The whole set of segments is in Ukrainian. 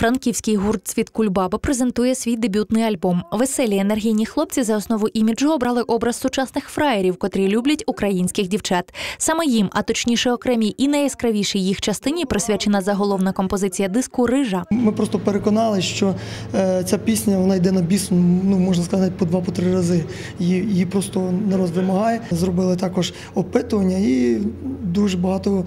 Франківський гурт Цвіт Кульбаби презентує свій дебютний альбом. Веселі енергійні хлопці за основу іміджу обрали образ сучасних фраєрів, котрі люблять українських дівчат. Саме їм, а точніше окремій і найяскравішій їх частині, присвячена заголовна композиція диску Рижа. Ми просто переконали, що е, ця пісня вона йде на біс, ну можна сказати, по два по рази. Її, її просто народ вимагає. Зробили також опитування, і дуже багато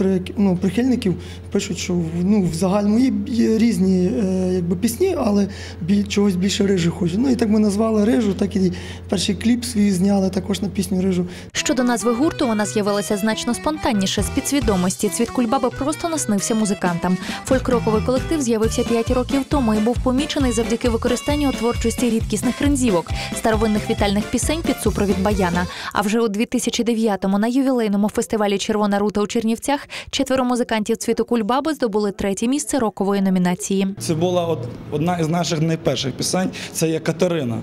е, ну, прихильників пишуть, що ну, в загальному є різні е, якби, пісні, але біль, чогось більше рижу хочуть. Ну і так ми назвали рижу, так і перший кліп свій зняли також на пісню Рижу. Щодо назви гурту, вона з'явилася значно спонтанніше з підсвідомості. Цвіт Кульбаби просто наснився музикантам. Фольк-роковий колектив з'явився 5 років тому і був помічений завдяки використанню творчості рідкісних рензівок, старовинних вітальних пісень під супровід баяна. А вже у 2009-му на ювілейному фестивалі Червона рута у Чернівцях четверо музикантів цвіту Кульбаби здобули третє місце рокової номінації. Це була одна із наших найперших пісень. Це є Катерина.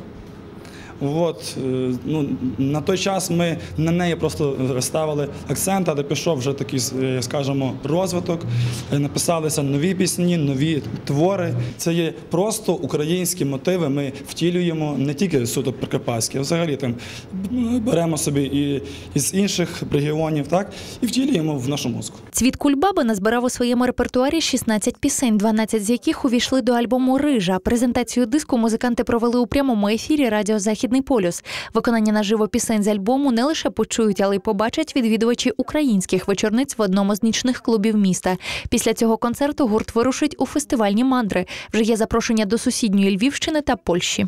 От, е, ну, на той час ми на неї просто ставили акцент, але пішов вже такий, е, скажімо, розвиток. Е, Написалися нові пісні, нові твори. Це є просто українські мотиви. Ми втілюємо не тільки суто прикарпатські, а взагалі там ну, беремо собі і із інших регіонів, так, і втілюємо в нашу музику. Цвіт Кульбаби назбирав у своєму репертуарі 16 пісень, 12 з яких увійшли до альбому Рижа. Презентацію диску музиканти провели у прямому ефірі Радіо Західний полюс. Виконання наживо пісень з альбому не лише почують, але й побачать відвідувачі українських вечорниць в одному з нічних клубів міста. Після цього концерту гурт вирушить у фестивальні мандри. Вже є запрошення до сусідньої Львівщини та Польщі.